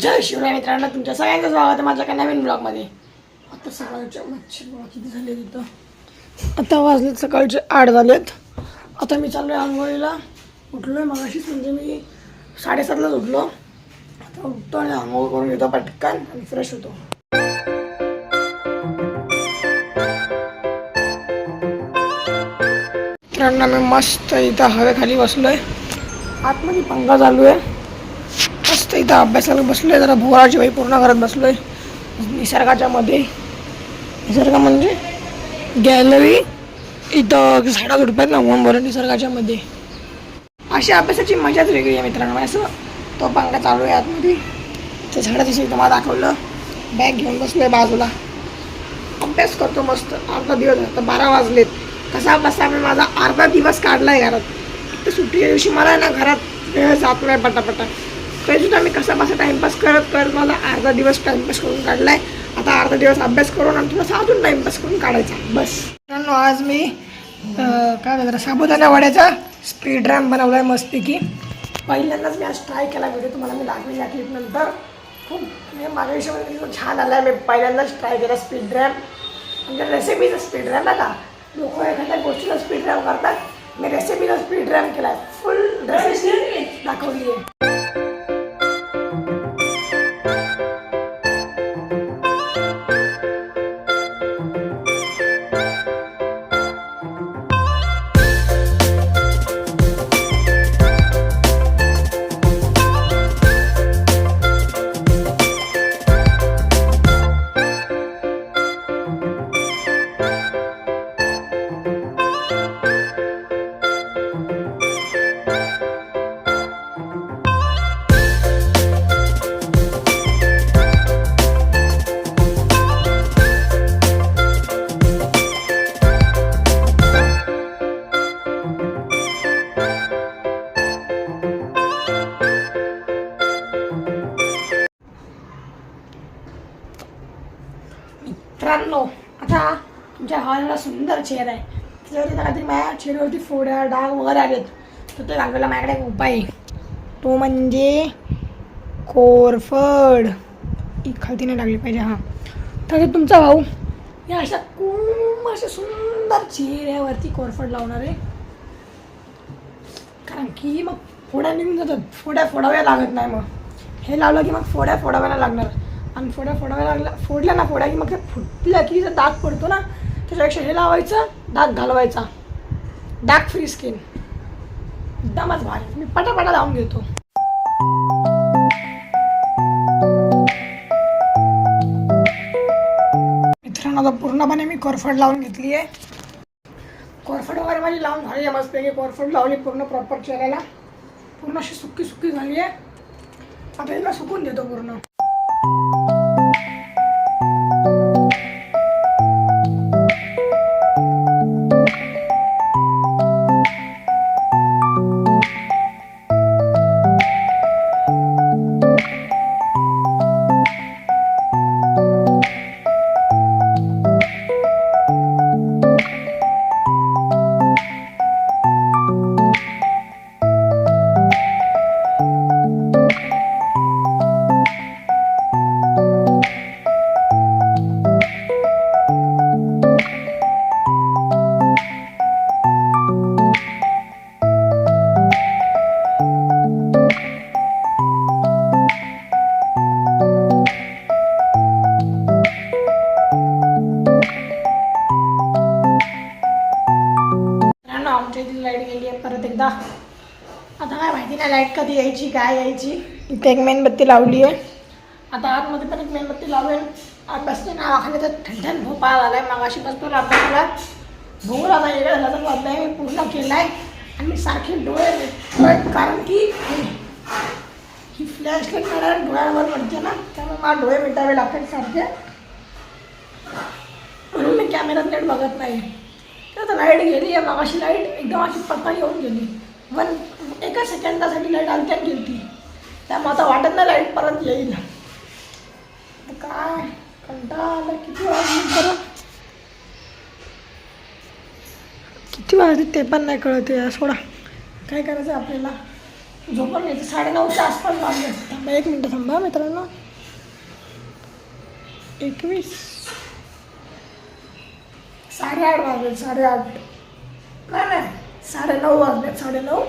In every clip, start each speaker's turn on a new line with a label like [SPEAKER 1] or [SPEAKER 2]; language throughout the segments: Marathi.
[SPEAKER 1] जय शिवराय मित्रांनो तुमच्या सगळ्यांचं स्वागत आहे माझ्या एका नवीन ब्लॉगमध्ये आता सकाळच्या मच्छी किती झाले तिथं आता वाजलेत सकाळचे आठ झालेत. आता मी चाललो आहे आंघोळीला. उठलो आहे मगाशीच म्हणजे मी साडेसातलाच उठलो. आता उठतो आणि आंघोळ करून घेतो पटकन आणि फ्रेश होतो. मित्रांनो मी मस्त इथं हवेखाली बसलो आहे आतमध्ये पंखा चालू आहे. मस्त इथं अभ्यासाला बसलोय जरा भुवराची बाई पूर्ण करत बसलोय. निसर्गाच्या मध्ये. निसर्ग म्हणजे गॅलरी इथं झाडा झुडपात ना म्हणून बरं निसर्गाच्या मध्ये. अशी अभ्यासाची मजाच वेगळी आहे मित्रांनो. असं तो पांगडा चालू आहे आतमध्ये. ते झाडं दिसली तुम्हाला मला दाखवलं. बॅग घेऊन बसलोय बाजूला. अभ्यास करतो मस्त. अर्धा दिवस आता बारा वाजलेत. कसा बसा मी माझा अर्धा दिवस काढला आहे घरात. तर सुट्टीच्या दिवशी मला ना घरात वेळ जात नाही पटापटा. तरी सुद्धा मी कसा बसा टाइमपास करत करत मला अर्धा दिवस टाइमपास करून काढला आहे आता अर्धा दिवस अभ्यास करून आणि थोडासा अजून टाइमपास करून काढायचा. बस. मित्रांनो आज मी काय म्हणतात साबुदाणा वड्याचा स्पीड रॅम आहे मस्तपैकी. पहिल्यांदाच मी आज ट्राय केला व्हिडिओ तुम्हाला मी दाखवेन या क्लिपनंतर खूप म्हणजे माझ्या हिशोबाने खूप छान आला आहे मी पहिल्यांदाच ट्राय केला स्पीड रॅम म्हणजे रेसिपीचा स्पीड रॅम आता लोक एखाद्या गोष्टीला स्पीड रॅम करतात. मी रेसिपीचा स्पीड रॅम केला आहे फुल रेसिपी दाखवली आहे मित्रांनो आता तुमच्या हॉलला सुंदर चेअर आहे. त्याच्यावरती काहीतरी माझ्या चेअरवरती फोड्या डाग वगैरे आलेत. तर ते लागलेला माझ्याकडे एक उपाय आहे. तो म्हणजे कोरफड. ही खालती नाही लागली पाहिजे हां. तर तुमचा भाऊ या अशा खूप अशा सुंदर चेहऱ्यावरती कोरफड लावणार आहे. कारण की मग फोड्या निघून जातात. फोड्या फोडाव्या लागत नाही मग. हे लावलं की मग फोड्या फोडाव्याला लागणार. आणि फोड्या फोडाव्या लागला फोडल्या ना फोड्या की मग फुटल्या की जर दाग पडतो ना त्याच्यापेक्षा हे लावायचं दाग घालवायचा. डार्क फ्री स्किन एकदमच भारी. मी पटापटा लावून घेतो. मित्रांनो आता पूर्णपणे मी कोरफड लावून घेतली आहे कोरफड वगैरे माझी लावून झाली आहे मस्तपैकी. कोरफड लावली पूर्ण प्रॉपर चेहऱ्याला. पूर्ण अशी सुकी सुकी झाली आहे आता हिला सुकून देतो पूर्ण. Thank you. इथे लाइट गेली आहे परत एकदा. आता काय माहिती नाही लाइट कधी यायची काय यायची. इथे एक मेणबत्ती लावली आहे. आता आतमध्ये पण एक मेणबत्ती लावेल अभ्यासच्या नावाखाली तर ठणठण भोपाळ झालाय मागाशी बसतो अभ्यासाला भोंगला आता वेगळा झाला तर अध्याय मी पूर्ण केलाय. आणि मी सारखे डोळे कारण की ही फ्लॅश लाइट काढायला डोळ्यावर पडते ना त्यामुळे मला डोळे मिटावे लागतात सारखे. म्हणून मी कॅमेऱ्यात नेट बघत नाही तर आता लाइट गेली आहे मागाशी लाइट एकदम अशी पत्ता येऊन गेली. पण एका सेकंदासाठी लाइट आली आणि त्या त्यामुळे आता वाटत नाही लाइट परत येईल. काय? कंटाळा आला किती वाजली बरं किती वाजली ते पण नाही कळत या सोडा. काय करायचं आपल्याला? झोपून घ्यायचं साडेनऊच्या आसपास वाजले थांबा एक मिनटं थांबा मित्रांनो. एकवीस. साडेआठ वाजले साडेआठ. नाही नाही साडेनऊ वाजले साडेनऊ.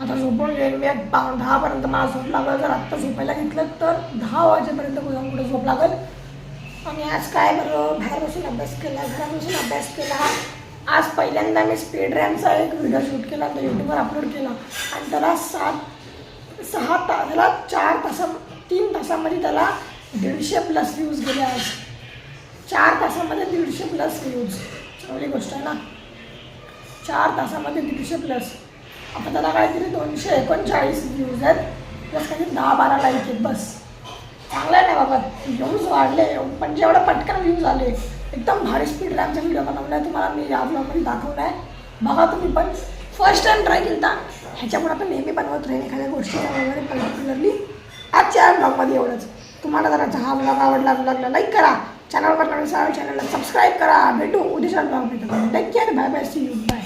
[SPEAKER 1] आता झोपून घेईन मी. एक दहापर्यंत मला झोप लागेल जर आत्ता झोपायला घेतलं तर दहा वाजेपर्यंत कुठं कुठे झोप लागेल. आणि आज काय बरं? बाहेर बसून अभ्यास केला घरात बसून अभ्यास केला. आज पहिल्यांदा मी स्पीड रॅमचा एक व्हिडिओ शूट केला तो यूट्यूबवर अपलोड केला. आणि त्याला सात सहा तास त्याला चार तासा तीन तासामध्ये त्याला दीडशे प्लस व्ह्यूज गेले आज. चार तासामध्ये दीडशे प्लस व्ह्यूज चांगली गोष्ट आहे ना? चार तासामध्ये दीडशे प्लस आता त्याला काहीतरी दोनशे एकोणचाळीस व्ह्यूज आहेत. प्लस काहीतरी दहा बारा लाईक आहेत बस. चांगलं आहे ना बाबा. व्ह्यूज वाढले. पण जेवढं पटकन व्ह्यूज आले एकदम भारी स्पीड रॅमचा व्हिडिओ बनवला आहे तुम्हाला मी या ब्लॉगमध्ये दाखवला आहे बघा तुम्ही पण. फर्स्ट टाइम ट्राय केला ह्याच्यामुळे आपण नेहमी बनवत राहील एखाद्या गोष्टीला वगैरे पर्टिक्युलरली आजच्या ब्लॉगमध्ये एवढंच. तुम्हाला जर हा ब्लॉग आवडला ब्लॉगला लाईक करा. चॅनलवर नवीन चॅनलला सबस्क्राईब करा। भेटू उद्याच्या भेटू take care bye bye see you bye